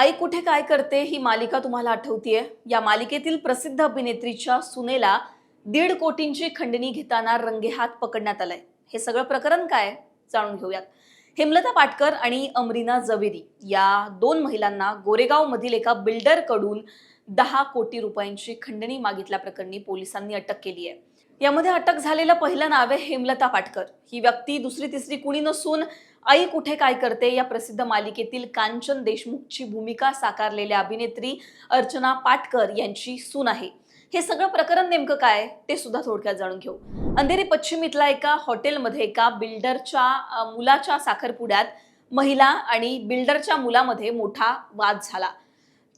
आई कुठे काय करते ही मालिका तुम्हाला आठवतीये? या मालिकेतील प्रसिद्ध अभिनेत्रीच्या सुनेला दीड कोटींची खंडणी घेताना रंगेहात पकडण्यात आलंय. हे सगळं प्रकरण काय जाणून घेऊयात. हेमलता पाटकर आणि अमरीना जवेरी या दोन महिलांना गोरेगाव मधील एका बिल्डरकडून दहा कोटी रुपयांची खंडणी मागितल्याप्रकरणी पोलिसांनी अटक केली आहे. यामध्ये अटक झालेलं पहिलं नाव आहे हेमलता पाटकर. ही व्यक्ती दुसरी तिसरी कुणी नसून आई कुठे काय करते? या प्रसिद्ध मालिकेतील कांचन देशमुखची भूमिका साकारलेल्या अभिनेत्री अर्चना पाटकर यांची सून आहे. हे सगळं प्रकरण नेमकं काय? ते सुद्धा थोडक्यात जाणून घेऊ. अंधेरी पश्चिम इथल्या एका हॉटेलमध्ये एका बिल्डरच्या मुलाच्या साखरपुड्यात महिला आणि बिल्डरच्या मुलामध्ये मोठा वाद झाला.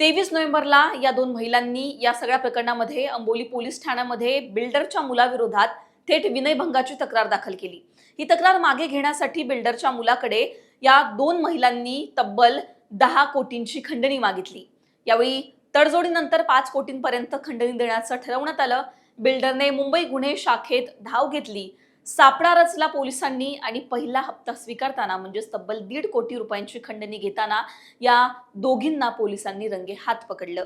तेवीस नोव्हेंबरला या दोन महिलांनी या सगळ्या प्रकरणामध्ये अंबोली पोलीस ठाण्यामध्ये बिल्डरच्या मुलाविरोधात थेट विनयभंगाची तक्रार दाखल केली. ही तक्रार मागे घेण्यासाठी बिल्डरच्या मुलाकडे या दोन महिलांनी तब्बल दहा कोटींची खंडणी मागितली. यावेळी तडजोडीनंतर पाच कोटींपर्यंत खंडणी देण्याचं ठरवण्यात आलं. बिल्डरने मुंबई गुन्हे शाखेत धाव घेतली. सापडा रचला पोलिसांनी आणि पहिला हप्ता स्वीकारताना म्हणजेच तब्बल दीड कोटी रुपयांची खंडणी घेताना या दोघींना पोलिसांनी रंगे हात पकडलं.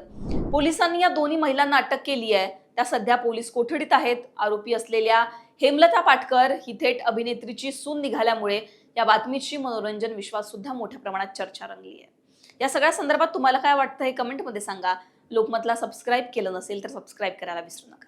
पोलिसांनी या दोन्ही महिलांना अटक केली आहे. त्या सध्या पोलीस कोठडीत आहेत आरोपी असलेल्या हेमलता पाटकर ही थेट अभिनेत्रीची सून निघाल्यामुळे या बातमीची मनोरंजन विश्वात सुद्धा मोठ्या प्रमाणात चर्चा रंगली आहे. या सगळ्या संदर्भात तुम्हाला काय वाटतं हे कमेंटमध्ये सांगा. लोकमतला सबस्क्राईब केलं नसेल तर सबस्क्राईब करायला विसरू नका.